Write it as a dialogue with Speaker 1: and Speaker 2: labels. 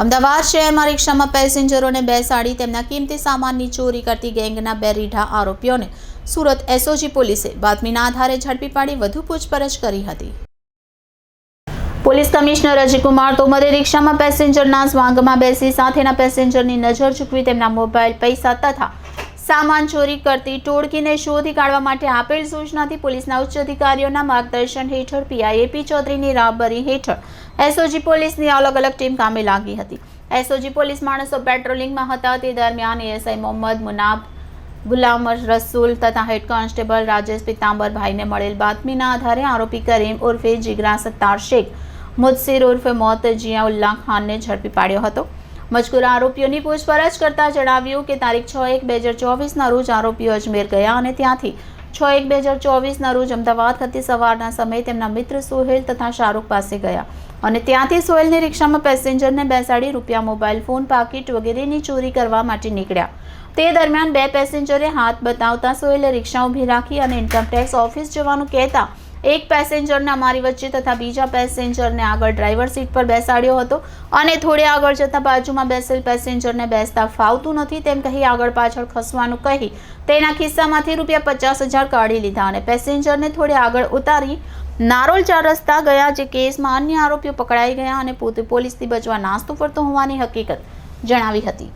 Speaker 1: અમદાવાદ શહેરમાં રિક્ષામાં પેસેન્જરોને બેસાડી તેમના કિંમતી સામાનની ચોરી કરતી ગેંગના બે રીઢા આરોપીઓને સુરત એસઓજી પોલીસે બાતમીના આધારે ઝડપી પાડી વધુ પૂછપરછ કરી હતી. પોલીસ કમિશનર અજયકુમાર તોમરે રિક્ષામાં પેસેન્જરના સ્વાંગમાં બેસી સાથેના પેસેન્જરની નજર ચૂકવી તેમના મોબાઈલ પૈસા તથા સામાન ચોરી કરતી ટોળકીને શોધી કાઢવા માટે આપેલ સૂચનાથી પોલીસના ઉચ્ચ અધિકારીઓના માર્ગદર્શન હેઠળ પીઆઈએપી ચૌધરીની રાહબરી હેઠળ એસઓજી પોલીસની અલગ અલગ ટીમ કામે લાગી હતી. એસઓજી પોલીસ માણસો પેટ્રોલિંગમાં હતા. તે દરમિયાન એએસઆઈ મોહમ્મદ, મુનાબ, ગુલામ રસૂલ તથા હેડ કોન્સ્ટેબલ રાજેશ પિતાંબરભાઈને મળેલ બાતમીના આધારે આરોપી કરીમ ઉર્ફે જીગરા સત્તાર શેખ મુદસીર ઉર્ફે મોત જિયાઉલ્લા ખાનને ઝડપી પાડ્યો હતો. મજકૂર આરોપીઓની પૂછપરછ કરતા જણાવ્યું કે તારીખ છ એક બે હજાર ચોવીસના રોજ આરોપીઓ અજમેર ગયા અને ત્યાંથી છ એક બે હજાર ચોવીસના રોજ અમદાવાદ ખાતે સવારના સમયે તેમના મિત્ર સોહેલ તથા શાહરૂખ પાસે ગયા. અને ત્યાંથી સોહેલની રિક્ષામાં પેસેન્જરને બેસાડી રૂપિયા મોબાઈલ, ફોન, પાકીટ વગેરેની ચોરી કરવા માટે નીકળ્યા. તે દરમિયાન બે પેસેન્જરે હાથ બતાવતા સોહેલે રિક્ષા ઊભી રાખી અને ઇન્કમટેક્સ ઓફિસ જવાનું કહેતા એક પેસેન્જરને અમારી વચ્ચે તથા બીજા પેસેન્જરને આગળ ડ્રાઈવર સીટ પર બેસાડ્યો હતો અને થોડે આગળ જતાં બાજુમાં બેસેલ પેસેન્જરને બેસતા ફાવતું નથી તેમ કહી આગળ પાછળ ખસવાનું કહી તેના ખિસ્સામાંથી રૂપિયા પચાસ હજાર કાઢી લીધા અને પેસેન્જરને થોડે આગળ ઉતારી નારોલ ચાર રસ્તા ગયા જે કેસમાં અન્ય આરોપીઓ પકડાઈ ગયા અને પોતે પોલીસથી બચવા નાસ્તો ફરતો હોવાની હકીકત જણાવી હતી.